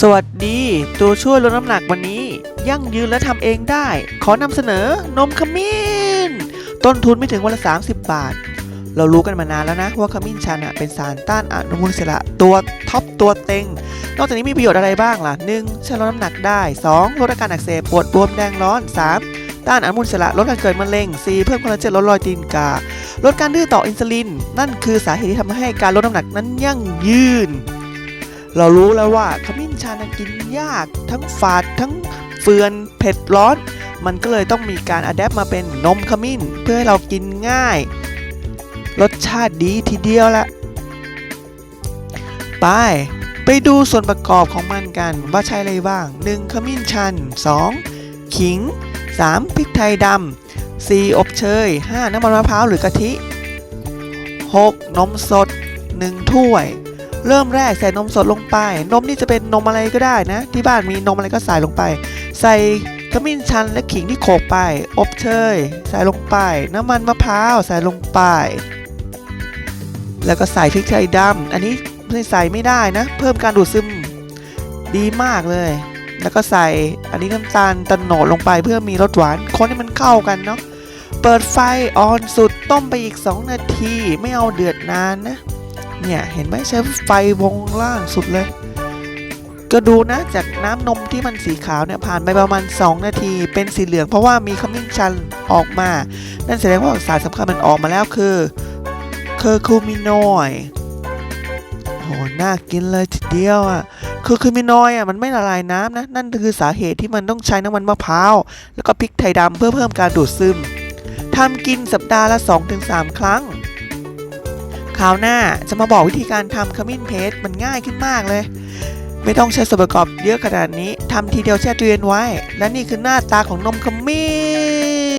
สวัสดีตัวช่วยลดน้ำหนักวันนี้ ยั่งยืนและทำเองได้ ขอนำเสนอนมขมิ้น ต้นทุนไม่ถึงวันละ 30 บาท เรารู้กันมานานแล้วนะว่าขมิ้นชันเป็นสารต้านอนุมูลอิสระตัวท็อปตัวเต็ง นอกจากนี้มีประโยชน์อะไรบ้างล่ะ 1. ช่วยลดน้ำหนักได้ 2. ลดอาการอักเสบปวดบวมแดงร้อน 3. ต้านอนุมูลอิสระลดการเกิดมะเร็ง 4. เพิ่มคอลลาเจนลดรอยตีนกา ลดการดื้อต่ออินซูลิน นั่นคือสาเหตุที่ทำให้การลดน้ำหนักนั้นยั่งยืน เรารู้แล้วว่าขมิ้นชันกินยาก ทั้งฝาดทั้งเฟือนเผ็ดร้อน มันก็เลยต้องมีการอัดแอปมาเป็นนมขมิ้น เพื่อให้เรากินง่าย รสชาติดีทีเดียวละไป ไปดูส่วนประกอบของมันกันว่าใช้อะไรบ้าง 1. ขมิ้นชัน 2. ขิง 3. พริกไทยดำ 4. อบเชย 5. น้ำมันมะพร้าวหรือกะทิ 6. นมสด 1 ถ้วย เริ่มแรกใส่นมสดลงไป นมนี่จะเป็นนมอะไรก็ได้นะ ที่บ้านมีนมอะไรก็ใส่ลงไป ใส่ขมิ้นชันและขิงที่โขลกไป อบเชยใส่ลงไป น้ำมันมะพร้าวใส่ลงไป แล้วก็ใส่พริกไทยดำอันนี้ใส่ไม่ได้นะ เพิ่มการดูดซึมดีมากเลย แล้วก็ใส่อันนี้น้ำตาลตะโนดลงไปเพื่อมีรสหวานคนให้มันเข้ากันเนาะเปิดไฟออนสุดต้มไปอีก 2 นาทีไม่เอาเดือดนานนะ เนี่ยเห็นไหมใช้ไฟวงล่างสุดเลย ก็ดูนะจากน้ำนมที่มันสีขาวเนี่ยผ่านไปประมาณ 2 นาที เป็นสีเหลืองเพราะว่ามีขมิ้นชันออกมา นั่นแสดงว่าสารสำคัญมันออกมาแล้วคือเคอร์คูมินอยด์โหน่ากินเลยทีเดียวอะเคอร์คูมินอยด์อะมันไม่ละลายน้ำนะ นั่นคือสาเหตุที่มันต้องใช้น้ำมันมะพร้าว แล้วก็พริกไทยดำเพื่อเพิ่มการดูดซึมทำกินสัปดาห์ละ 2-3 ครั้ง คราวหน้าจะมาบอกวิธีการทำขมิ้นเพชรมันง่ายขึ้นมากเลย ไม่ต้องใช้ส่วนประกอบเยอะขนาดนี้ทำทีเดียวแช่ตู้เย็นไว้ และนี่คือหน้าตาของนมขมิ้น